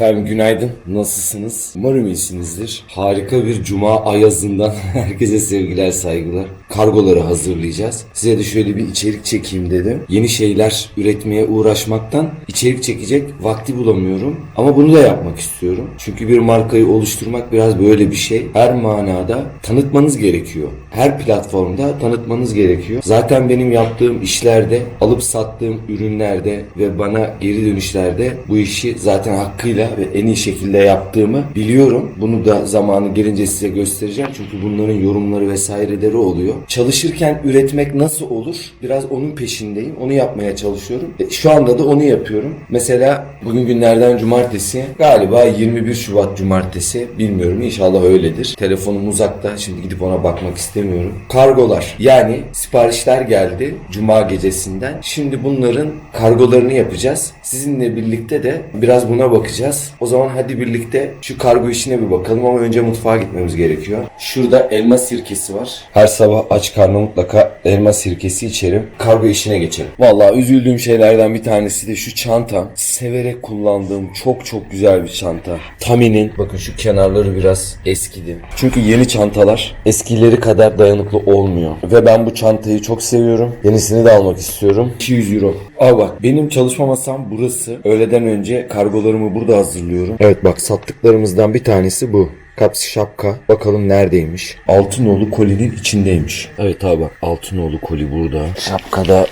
Efendim günaydın. Nasılsınız? Umarım iyisinizdir. Harika bir cuma ayazından herkese sevgiler, saygılar. Kargoları hazırlayacağız. Size de şöyle bir içerik çekeyim dedim. Yeni şeyler üretmeye uğraşmaktan içerik çekecek vakti bulamıyorum. Ama bunu da yapmak istiyorum. Çünkü bir markayı oluşturmak biraz böyle bir şey. Her manada tanıtmanız gerekiyor. Her platformda tanıtmanız gerekiyor. Zaten benim yaptığım işlerde, alıp sattığım ürünlerde ve bana geri dönüşlerde bu işi zaten hakkıyla ve en iyi şekilde yaptığımı biliyorum. Bunu da zamanı gelince size göstereceğim. Çünkü bunların yorumları vesaireleri oluyor. Çalışırken üretmek nasıl olur? Biraz onun peşindeyim. Onu yapmaya çalışıyorum. E, Şu anda da onu yapıyorum. Mesela bugün günlerden cumartesi. Galiba 21 Şubat cumartesi. Bilmiyorum inşallah öyledir. Telefonum uzakta. Şimdi gidip ona bakmak istemiyorum. Kargolar. Yani siparişler geldi cuma gecesinden. Şimdi bunların kargolarını yapacağız. Sizinle birlikte de biraz buna bakacağız. O zaman hadi birlikte şu kargo işine bir bakalım ama önce mutfağa gitmemiz gerekiyor. Şurada elma sirkesi var. Her sabah aç karnına mutlaka elma sirkesi içerim. Kargo işine geçelim. Vallahi üzüldüğüm şeylerden bir tanesi de şu çanta. Severek kullandığım çok çok güzel bir çanta. Tami'nin bakın şu kenarları biraz eskidi. Çünkü yeni çantalar eskileri kadar dayanıklı olmuyor. Ve ben bu çantayı çok seviyorum. Yenisini de almak istiyorum. 200 euro. Aa bak benim çalışma masam burası. Öğleden önce kargolarımı burada hazırlıyorum. Evet bak sattıklarımızdan bir tanesi bu. Kaps şapka. Bakalım neredeymiş? Altınoğlu kolinin içindeymiş. Evet abi bak Altınoğlu koli burada. Şapka da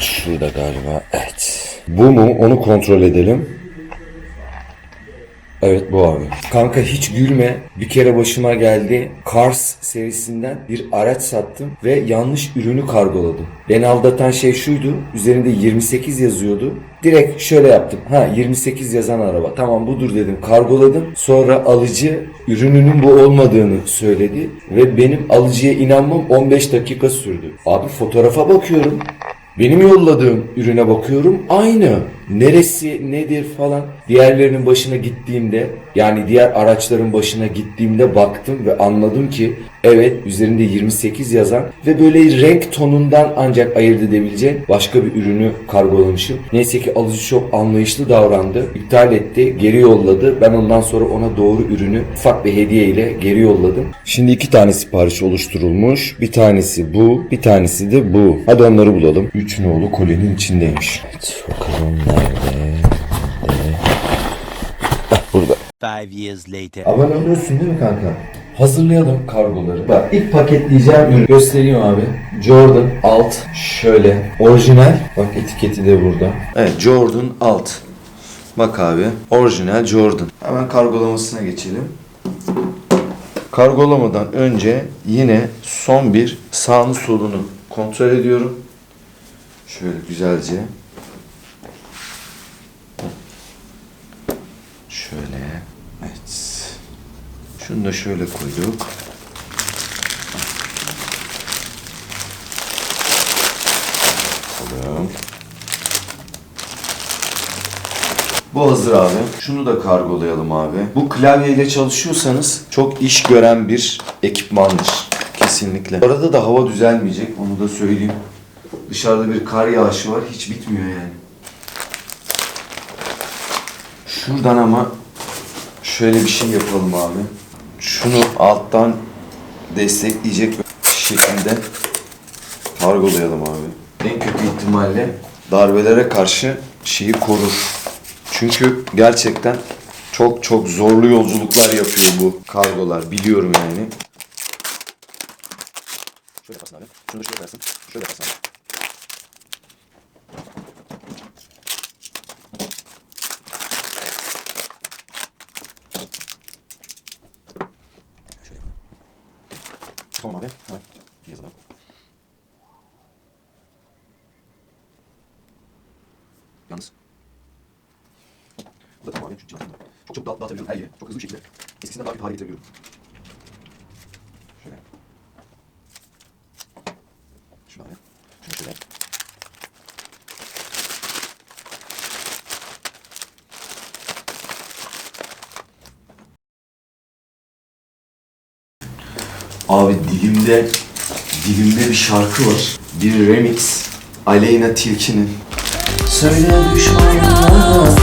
şurada galiba. Evet. Bu mu? Onu kontrol edelim. Evet bu abi. Kanka hiç gülme. Bir kere başıma geldi. Cars serisinden bir araç sattım ve yanlış ürünü kargoladım. Beni aldatan şey şuydu. Üzerinde 28 yazıyordu. Direkt şöyle yaptım. Ha 28 yazan araba. Tamam budur dedim. Kargoladım. Sonra alıcı ürününün bu olmadığını söyledi ve benim alıcıya inanmam 15 dakika sürdü. Abi fotoğrafa bakıyorum. Benim yolladığım ürüne bakıyorum aynı. Neresi nedir falan. Diğerlerinin başına gittiğimde yani diğer araçların başına gittiğimde baktım ve anladım ki evet üzerinde 28 yazan ve böyle renk tonundan ancak ayırt edebileceğim başka bir ürünü kargolamışım. Neyse ki alıcı çok anlayışlı davrandı. İptal etti, geri yolladı. Ben ondan sonra ona doğru ürünü ufak bir hediye ile geri yolladım. Şimdi iki tane sipariş oluşturulmuş. Bir tanesi bu, bir tanesi de bu. Hadi onları bulalım. Üç nolu kolinin içindeymiş. Evet, bakalım Ah, burada. Five years later. Abone oluyorsun değil mi kanka? Hazırlayalım kargoları. Bak ilk paketleyeceğim ürün göstereyim abi. Jordan alt şöyle orijinal. Bak etiketi de burada. Evet Jordan alt. Bak abi orijinal Jordan. Hemen kargolamasına geçelim. Kargolamadan önce yine son bir sağını solunu kontrol ediyorum. Şöyle güzelce. Şöyle. Evet. Şunu da şöyle koyduk. Bakalım. Bu hazır abi. Şunu da kargolayalım abi. Bu klavyeyle çalışıyorsanız çok iş gören bir ekipmandır. Kesinlikle. Bu arada da hava düzelmeyecek. Onu da söyleyeyim. Dışarıda bir kar yağışı var. Hiç bitmiyor yani. Şuradan ama şöyle bir şey yapalım abi. Şunu alttan destekleyecek şekilde kargolayalım abi. En kötü ihtimalle darbelere karşı şeyi korur. Çünkü gerçekten çok çok zorlu yolculuklar yapıyor bu kargolar. Biliyorum yani. Şöyle yaparsın abi. Şunu da şöyle yaparsın. Şöyle yaparsın abi. Tamam abi. Hemen yazalım. Yalnız. Bu da tamam abi. Çünkü çalıştım. Çok çok dağıt, dağıtabiliyorum her yere. Çok hızlı bir şekilde. Eskisinden daha bir hale getirebiliyorum. Şöyle. Şunu şöyle. Abi dilimde, dilimde bir şarkı var. Bir remix. Aleyna Tilki'nin. Söyle düşmanlara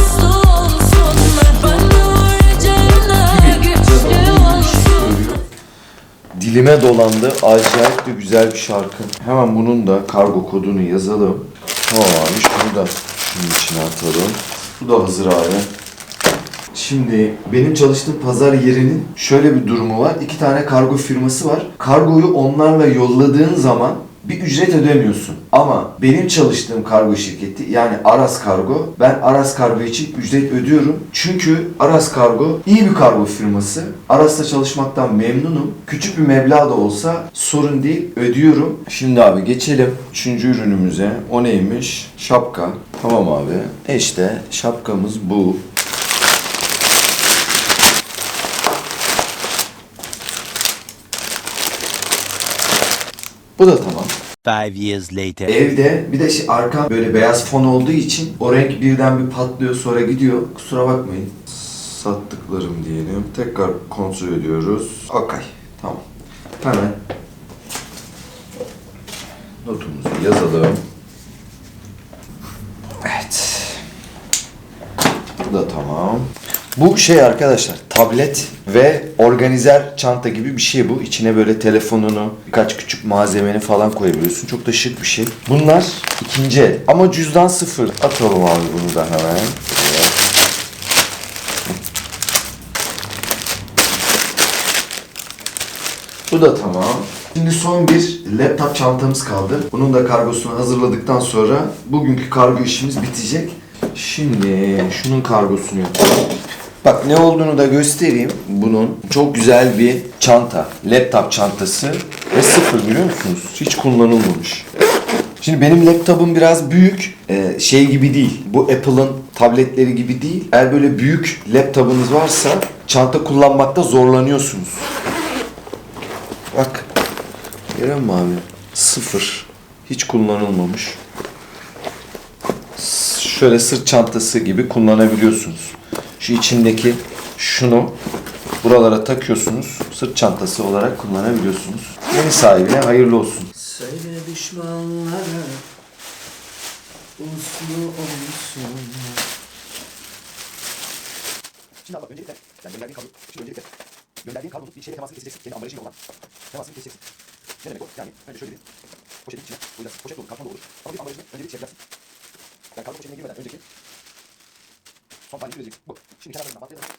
Dilime dolandı. Acayip de güzel bir şarkı. Hemen bunun da kargo kodunu yazalım. Tamam abi şunu da şunun içine atalım. Bu da hazır abi. Şimdi benim çalıştığım pazar yerinin şöyle bir durumu var. İki tane kargo firması var. Kargoyu onlarla yolladığın zaman bir ücret ödemiyorsun. Ama benim çalıştığım kargo şirketi yani Aras Kargo ben Aras Kargo için ücret ödüyorum. Çünkü Aras Kargo iyi bir kargo firması. Aras'la çalışmaktan memnunum. Küçük bir meblağ da olsa sorun değil ödüyorum. Şimdi abi geçelim üçüncü ürünümüze. O neymiş? Şapka. Tamam abi. E işte şapkamız bu. Bu da tamam. Five years later. Evde bir de şey arka böyle beyaz fon olduğu için o renk birden bir patlıyor sonra gidiyor. Kusura bakmayın. Sattıklarım diyelim. Tekrar kontrol ediyoruz. Okay. Tamam. Hemen notumuzu yazalım. Evet. Bu da tamam. Bu şey arkadaşlar tablet ve organizer çanta gibi bir şey bu. İçine böyle telefonunu, birkaç küçük malzemeni falan koyabiliyorsun. Çok da şık bir şey. Bunlar ikinci el. Ama cüzdan sıfır. Atalım abi bunu da hemen. Bu da tamam. Şimdi son bir laptop çantamız kaldı. Bunun da kargosunu hazırladıktan sonra bugünkü kargo işimiz bitecek. Şimdi şunun kargosunu yapalım. Bak ne olduğunu da göstereyim. Bunun çok güzel bir çanta. Laptop çantası. Ve sıfır biliyor musunuz? Hiç kullanılmamış. Şimdi benim laptopum biraz büyük. Ee, şey gibi değil. Bu Apple'ın tabletleri gibi değil. Eğer böyle büyük laptopunuz varsa çanta kullanmakta zorlanıyorsunuz. Bak. Görüyor musun abi? Sıfır. Hiç kullanılmamış. Şöyle sırt çantası gibi kullanabiliyorsunuz. Şu içindeki şunu buralara takıyorsunuz. Sırt çantası olarak kullanabiliyorsunuz. Yeni sahibine hayırlı olsun. Söyle düşmanlara uslu olsunlar. Şimdi bak öncelikle yani gönderdiğin kablo, şimdi öncelikle gönderdiğin kablonun bir şeyle temasını keseceksin. Kendi ambalajıyla olan temasını keseceksin. Ne demek o? Yani önce şöyle bir poşetin içine, böyle poşet dolu, karton da olur. Ama bir ambalajını önce bir şey yapacaksın. Yani kargo poşetine girmeden önceki son halini göreceksin. Bu. Şimdi kenarlarından bantlayalım.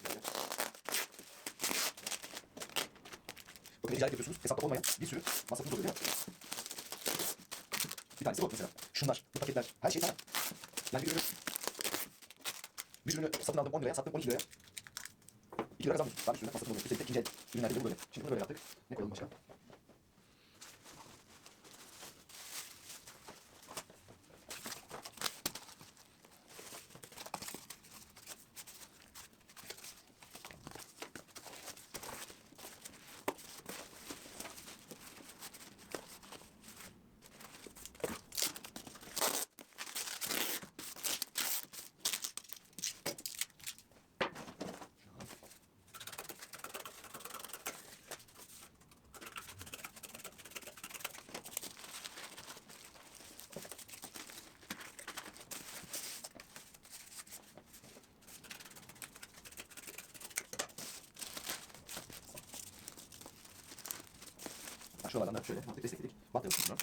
Bakın ticaret yapıyorsunuz. Hesapta olmayan bir sürü masrafınız oluyor? Bir tanesi bu mesela. Şunlar, bu paketler, her şey sana. Yani bir ürünü, bir ürünü satın aldım 10 liraya, sattım 12 liraya. 2 lira kazandım. Daha bir sürü masrafım oluyor. Üstelik de ikinci el ürünlerde de bu böyle. Şimdi bunu böyle yaptık. Ne koyalım başka? Şuralardan da şöyle mantık destekledik. Bantlayalım şunu.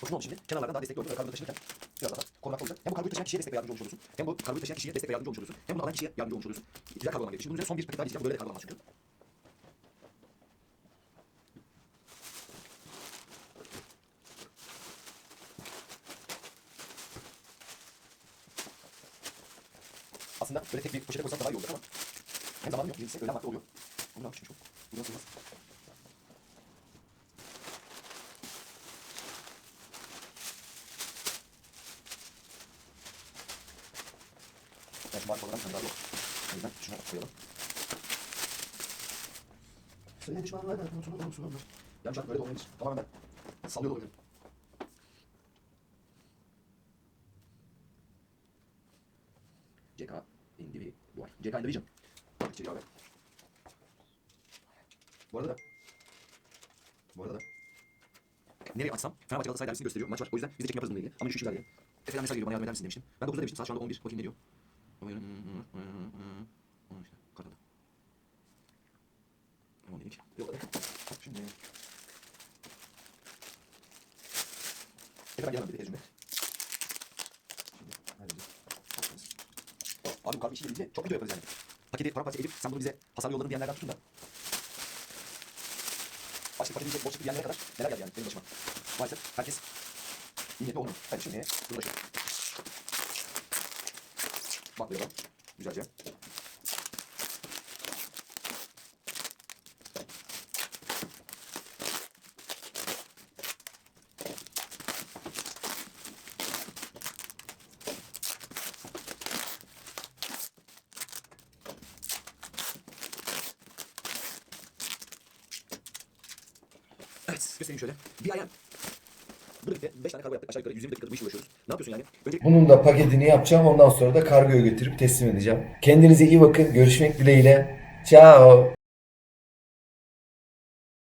Hoşuma oldu şimdi. Kenarlardan daha destekli oldu. Kargoyu taşınırken biraz daha korunaklı olacak. Hem bu kargoyu taşıyan kişiye destek ve yardımcı olmuş oluyorsun. Hem bu kargoyu taşıyan kişiye destek ve yardımcı olmuş oluyorsun. Hem bunu alan kişiye yardımcı olmuş. Güzel kargolaman gerekiyor. Şimdi bunun üzerine son bir paket daha diyeceğim. Böyle de kargolanmaz çünkü. Aslında böyle tek bir poşete koysak daha iyi olur ama hem zamanım yok, birincisi öğlen vakti oluyor. Bunu almışım çok. Bunu nasıl? Evet, var bir daha yok. O yüzden şunu koyalım. Söyle düşmanlar da unutulur olursun onlar. Yani şu an öyle de olmayabilir. Tamamen ben sallıyor da olabilirim. CK individual. CK individual. İçeri abi. Bu arada da bu arada da nereye açsam Fenerbahçe Galatasaray derbisini gösteriyor. Maç var. O yüzden biz de çekim yaparız bununla ilgili. Ama 3 kişi geldi. Efe'den mesaj geliyor bana yardım eder misin demiştim. Ben 9'da demiştim. Saat şu anda 11. Bakayım ne diyor. İşte, kartada. Ama neymiş? Yok. Şimdi. Efendim gelemem dedi tecrübe. Şimdi halledeceğiz. Abi işiyle ilgili çok video yaparız yani. Paketi paramparça edip sen bunu bize hasarlı yolladın diyenlerden tutun da. Başka paketi bize boş çıktı diyenlere kadar neler geldi yani benim başıma. Maalesef herkes iyi niyetli olmuyor. Ben şimdi uğraşıyorum. Bak böyle Güzelce. Evet, göstereyim şöyle. Bir ayağım. Birlikte 5 tane kargo yaptık. Aşağı yukarı 120 dakikada bu işi uğraşıyoruz. Ne yapıyorsun yani? Öncelikle Bunun da paketini yapacağım. Ondan sonra da kargoya götürüp teslim edeceğim. Kendinize iyi bakın. Görüşmek dileğiyle. Ciao.